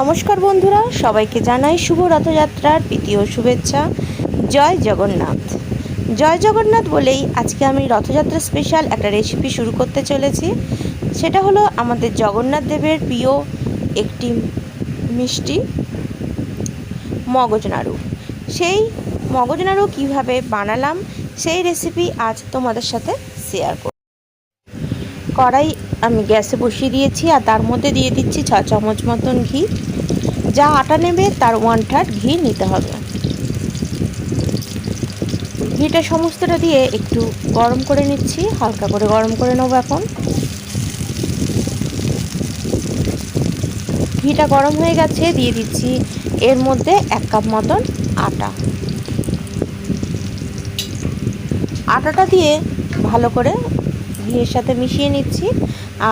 নমস্কার বন্ধুরা, সবাইকে জানাই শুভ রথযাত্রার দ্বিতীয় শুভেচ্ছা। জয় জগন্নাথ। জয় জগন্নাথ বলেই আজকে আমি রথযাত্রা স্পেশাল একটা রেসিপি শুরু করতে চলেছি। সেটা হলো আমাদের জগন্নাথ দেবের প্রিয় একটি মিষ্টি মগজ নাড়ু। সেই মগজ নাড়ু কীভাবে বানালাম, সেই রেসিপি আজ তোমাদের সাথে শেয়ার করব। কড়াই আমি গ্যাসে বসিয়ে দিয়েছি আর তার মধ্যে দিয়ে দিচ্ছি ছ চামচ মতন ঘি। যা আটা নেবে তার ওয়ান থার্ড ঘি নিতে হবে। ঘিটা সমস্তটা দিয়ে একটু গরম করে নিচ্ছি, হালকা করে গরম করে নেব এখন। ঘিটা গরম হয়ে গেছে, দিয়ে দিচ্ছি এর মধ্যে এক কাপ মতন আটা। আটাটা দিয়ে ভালো করে ঘিয়ের সাথে মিশিয়ে নিচ্ছি।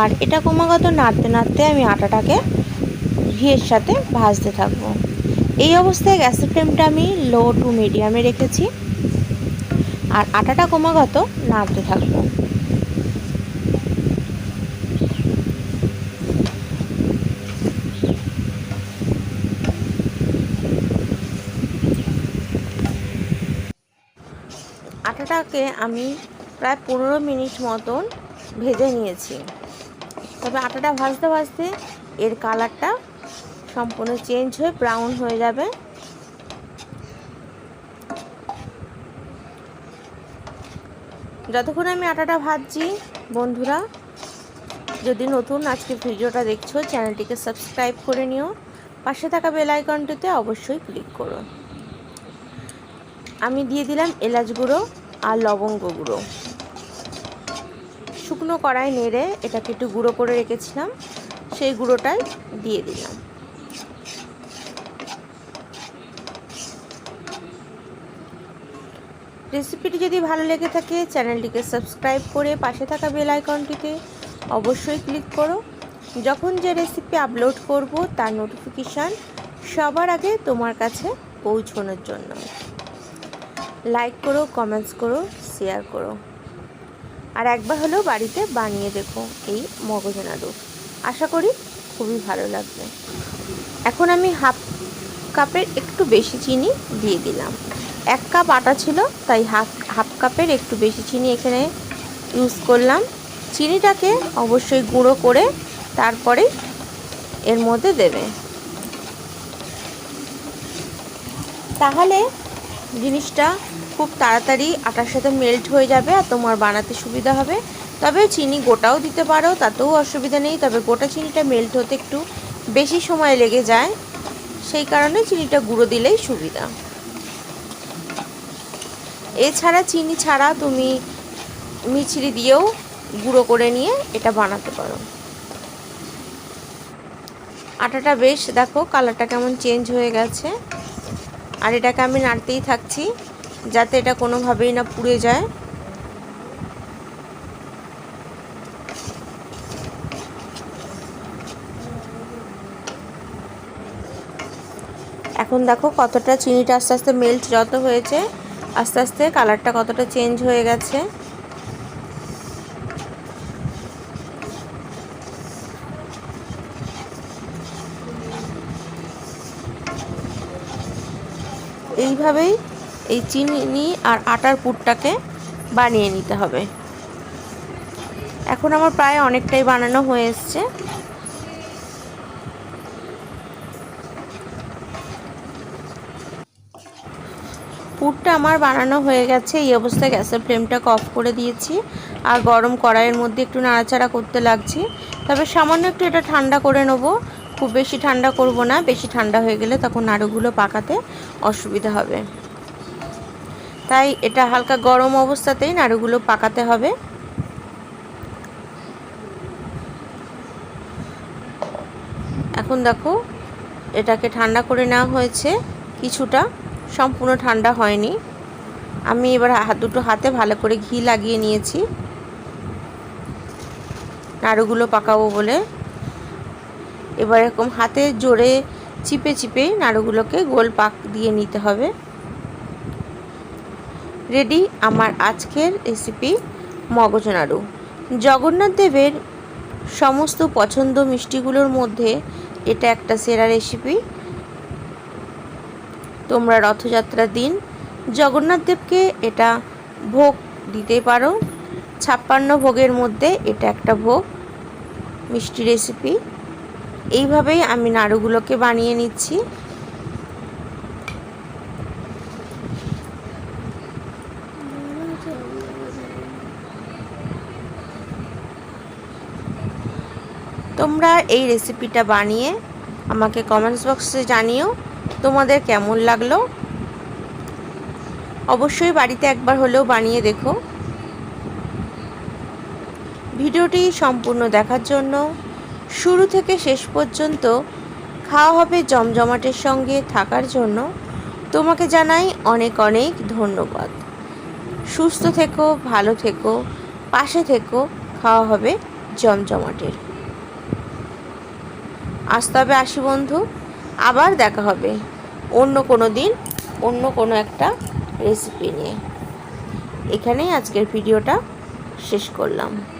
আর এটা ক্রমাগত নাড়তে নাড়তে আমি আটাটাকে ঘিয়ের সাথে ভাজতে থাকব। এই অবস্থায় গ্যাসের ফ্লেমটা আমি লো টু মিডিয়ামে রেখেছি। আর আটাটা ক্রমাগত নাড়তে থাকব। আটাটাকে আমি প্রায় পনেরো মিনিট মতন ভেজে নিয়েছি। তবে আটাটা ভাজতে ভাজতে এর কালারটা সম্পূর্ণ চেঞ্জ হয়ে ব্রাউন হয়ে যাবে। যতক্ষণ আমি আটাটা ভাজছি, বন্ধুরা, যদি নতুন আজকে ভিডিওটা দেখছ, চ্যানেলটিকে সাবস্ক্রাইব করে নিও। পাশে থাকা বেল আইকনটিতে অবশ্যই ক্লিক করো। আমি দিয়ে দিলাম এলাচ গুঁড়ো। আর লবঙ্গ গুঁড়ো। শুকনো কড়াই নেড়ে এটাকে একটু গুঁড়ো করে রেখেছিলাম, সেই গুঁড়োটাই দিয়ে দিলাম। রেসিপিটি যদি ভালো লেগে থাকে, চ্যানেলটিকে সাবস্ক্রাইব করে পাশে থাকা বেল আইকনটিতে অবশ্যই ক্লিক করো। যখন যে রেসিপি আপলোড করব, তার নোটিফিকেশান সবার আগে তোমার কাছে পৌঁছানোর জন্য। লাইক করো কমেন্টস করো শেয়ার করো। আর একবার হলেও বাড়িতে বানিয়ে দেখো এই মগজ নাড়ু আশা করি খুবই ভালো লাগবে। এখন আমি হাফ কাপের একটু বেশি চিনি দিয়ে দিলাম। এক কাপ আটা ছিল, তাই হাফ হাফ কাপের একটু বেশি চিনি এখানে ইউজ করলাম। চিনিটাকে অবশ্যই গুঁড়ো করে তারপরে এর মধ্যে দেবে। তাহলে জিনিসটা খুব তাড়াতাড়ি আটার সাথে মেল্ট হয়ে যাবে আর তোমার বানাতে সুবিধা হবে। তবে চিনি গোটাও দিতে পারো, তাতেও অসুবিধা নেই। তবে গোটা চিনিটা মেল্ট হতে একটু বেশি সময় লেগে যায়। সেই কারণে চিনিটা গুঁড়ো দিলেই সুবিধা। এছাড়া চিনি ছাড়া তুমি মিছরি দিয়েও গুঁড়ো করে নিয়ে এটা বানাতে পারো। আটাটা বেশ, দেখো কালারটা কেমন চেঞ্জ হয়ে গেছে। আর এটাকে আমি নাড়তেই থাকছি, যাতে এটা কোনোভাবেই না পুড়ে যায়। এখন দেখো কতটা চিনিটা আস্তে আস্তে মেল্ট যত হয়েছে, আস্তে আস্তে কালারটা কতটা চেঞ্জ হয়ে গেছে। এইভাবেই এই চিনি আর আটার পুরটাকে বানিয়ে নিতে হবে। এখন আমার প্রায় অনেকটাই বানানো হয়ে এসছে। পুরটা আমার বানানো হয়ে গেছে, এই অবস্থায় গ্যাসের ফ্লেমটাকে অফ করে দিয়েছি আর গরম কড়াইয়ের মধ্যে একটু নাড়াচাড়া করতে লাগছি। তবে সামান্য একটু এটা ঠান্ডা করে নেব খুব বেশি ঠান্ডা করব না, বেশি ঠান্ডা হয়ে গেলে তখন নাড়ুগুলো পাকাতে অসুবিধা হবে। তাই এটা হালকা গরম অবস্থাতেই নাড়ুগুলো পাকাতে হবে। এখন দেখো, এটাকে ঠান্ডা করে নেওয়া হয়েছে কিছুটা, সম্পূর্ণ ঠান্ডা হয়নি। আমি এবার দুটো হাতে ভালো করে ঘি লাগিয়ে নিয়েছি। নাড়ুগুলো পাকাবো বলে এবার এরকম হাতে জোরে চিপে চিপে নাড়ুগুলোকে গোল পাক দিয়ে নিতে হবে। রেডি আমার আজকের রেসিপি মগজ নাড়ু। জগন্নাথ দেবের সমস্ত পছন্দ মিষ্টিগুলোর মধ্যে এটা একটা সেরা রেসিপি তোমরা রথযাত্রার দিন জগন্নাথ দেবকে এটা ভোগ দিতে পারো। ছাপ্পান্ন ভোগের মধ্যে এটা একটা ভোগ মিষ্টি রেসিপি এইভাবেই আমি নাড়ুগুলোকে বানিয়ে নিচ্ছি। তোমরা এই রেসিপিটা বানিয়ে আমাকে কমেন্টস বক্সে জানিও, তোমাদের কেমন লাগল? অবশ্যই বাড়িতে একবার হলেও বানিয়ে দেখো। ভিডিওটি সম্পূর্ণ দেখার জন্য শুরু থেকে শেষ পর্যন্ত খাওয়া হবে জমজমাটের সঙ্গে থাকার জন্য। তোমাকে জানাই অনেক অনেক ধন্যবাদ। সুস্থ থেকো, ভালো থেকো, পাশে থেকো, খাওয়া হবে জমজমাটের। আসতে হবে আসি বন্ধু, আবার দেখা হবে অন্য কোনো দিন, অন্য কোনো একটা রেসিপি নিয়ে। এখানেই আজকের ভিডিওটা শেষ করলাম।